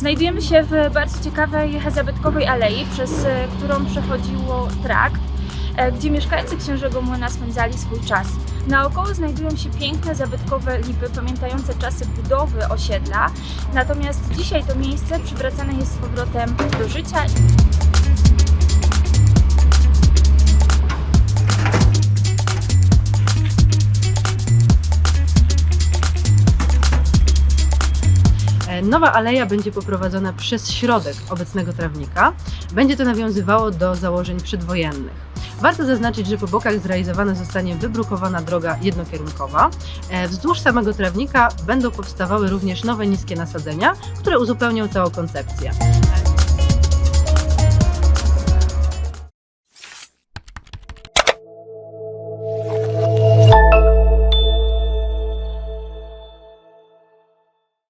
Znajdujemy się w bardzo ciekawej zabytkowej alei, przez e, którą przechodziło trakt, e, gdzie mieszkańcy Księżego Młyna spędzali swój czas. Naokoło znajdują się piękne, zabytkowe lipy pamiętające czasy budowy osiedla, natomiast dzisiaj to miejsce przywracane jest z powrotem do życia. Nowa aleja będzie poprowadzona przez środek obecnego trawnika. Będzie to nawiązywało do założeń przedwojennych. Warto zaznaczyć, że po bokach zrealizowana zostanie wybrukowana droga jednokierunkowa. E, Wzdłuż samego trawnika będą powstawały również nowe niskie nasadzenia, które uzupełnią całą koncepcję.